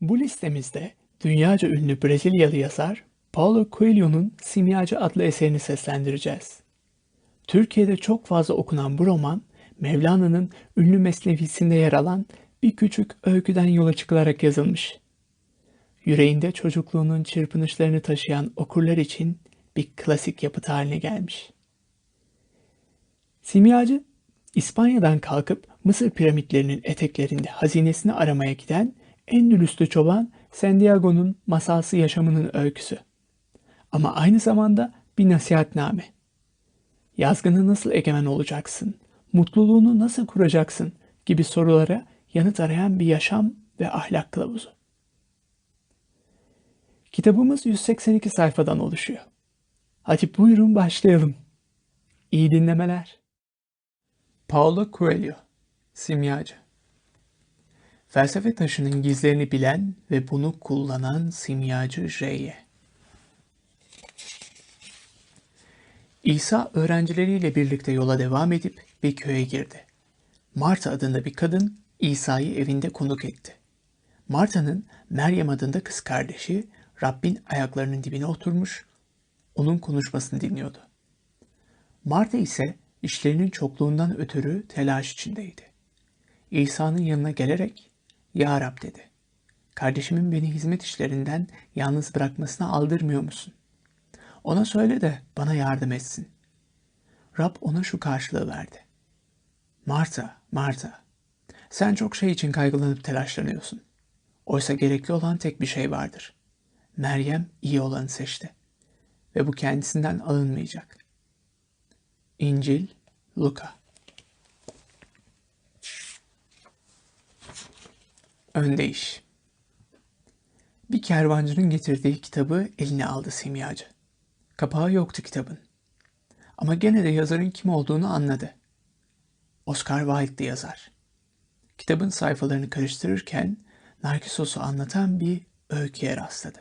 Bu listemizde dünyaca ünlü Brezilyalı yazar Paulo Coelho'nun Simyacı adlı eserini seslendireceğiz. Türkiye'de çok fazla okunan bu roman, Mevlana'nın ünlü mesnevisinde yer alan bir küçük öyküden yola çıkılarak yazılmış. Yüreğinde çocukluğunun çırpınışlarını taşıyan okurlar için bir klasik yapıt haline gelmiş. Simyacı, İspanya'dan kalkıp Mısır piramitlerinin eteklerinde hazinesini aramaya giden Endülüslü çoban Santiago'nun masalsı yaşamının öyküsü. Ama aynı zamanda bir nasihatname. Yazgını nasıl egemen olacaksın, mutluluğunu nasıl kuracaksın gibi sorulara yanıt arayan bir yaşam ve ahlak kılavuzu. Kitabımız 182 sayfadan oluşuyor. Hadi buyurun başlayalım. İyi dinlemeler. Paulo Coelho, Simyacı Felsefe taşının gizlerini bilen ve bunu kullanan simyacı J'ye. İsa öğrencileriyle birlikte yola devam edip bir köye girdi. Marta adında bir kadın İsa'yı evinde konuk etti. Marta'nın Meryem adında kız kardeşi Rabbin ayaklarının dibine oturmuş, onun konuşmasını dinliyordu. Marta ise işlerinin çokluğundan ötürü telaş içindeydi. İsa'nın yanına gelerek, Ya Rab dedi, kardeşimin beni hizmet işlerinden yalnız bırakmasına aldırmıyor musun? Ona söyle de bana yardım etsin. Rab ona şu karşılığı verdi. Marta, Marta, sen çok şey için kaygılanıp telaşlanıyorsun. Oysa gerekli olan tek bir şey vardır. Meryem iyi olanı seçti. Ve bu kendisinden alınmayacak. İncil, Luka Öndeyiş Bir kervancının getirdiği kitabı eline aldı simyacı. Kapağı yoktu kitabın. Ama gene de yazarın kim olduğunu anladı. Oscar Wilde'di yazar. Kitabın sayfalarını karıştırırken Narkissos'u anlatan bir öyküye rastladı.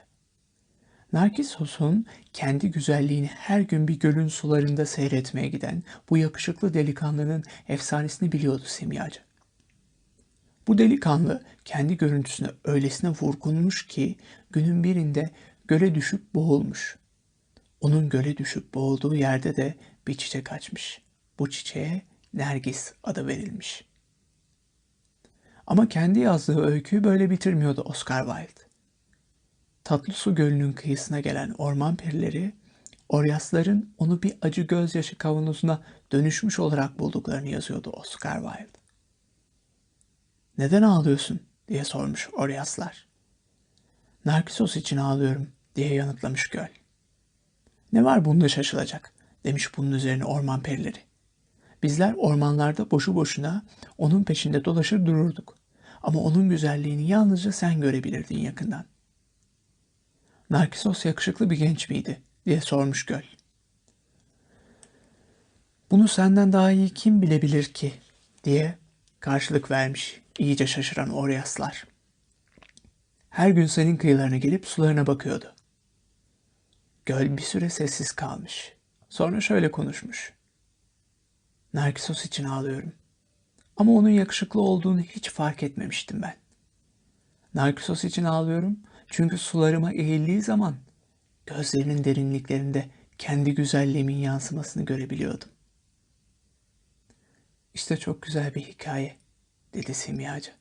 Narkissos'un kendi güzelliğini her gün bir gölün sularında seyretmeye giden bu yakışıklı delikanlının efsanesini biliyordu simyacı. Bu delikanlı kendi görüntüsüne öylesine vurgunmuş ki günün birinde göle düşüp boğulmuş. Onun göle düşüp boğulduğu yerde de bir çiçek açmış. Bu çiçeğe Nergis adı verilmiş. Ama kendi yazdığı öyküyü böyle bitirmiyordu Oscar Wilde. Tatlı Su Gölü'nün kıyısına gelen orman perileri, Oryasların onu bir acı gözyaşı kavanozuna dönüşmüş olarak bulduklarını yazıyordu Oscar Wilde. Neden ağlıyorsun diye sormuş Oryaslar. Narkisos için ağlıyorum diye yanıtlamış göl. Ne var bunda şaşılacak demiş bunun üzerine orman perileri. Bizler ormanlarda boşu boşuna onun peşinde dolaşır dururduk. Ama onun güzelliğini yalnızca sen görebilirdin yakından. Narkisos yakışıklı bir genç miydi diye sormuş göl. Bunu senden daha iyi kim bilebilir ki diye karşılık vermiş iyice şaşıran Oryaslar. Her gün senin kıyılarına gelip sularına bakıyordu. Göl bir süre sessiz kalmış. Sonra şöyle konuşmuş. Narkisos için ağlıyorum. Ama onun yakışıklı olduğunu hiç fark etmemiştim ben. Narkisos için ağlıyorum çünkü sularıma eğildiği zaman gözlerinin derinliklerinde kendi güzelliğimin yansımasını görebiliyordum. İşte çok güzel bir hikaye, dedi simyacı.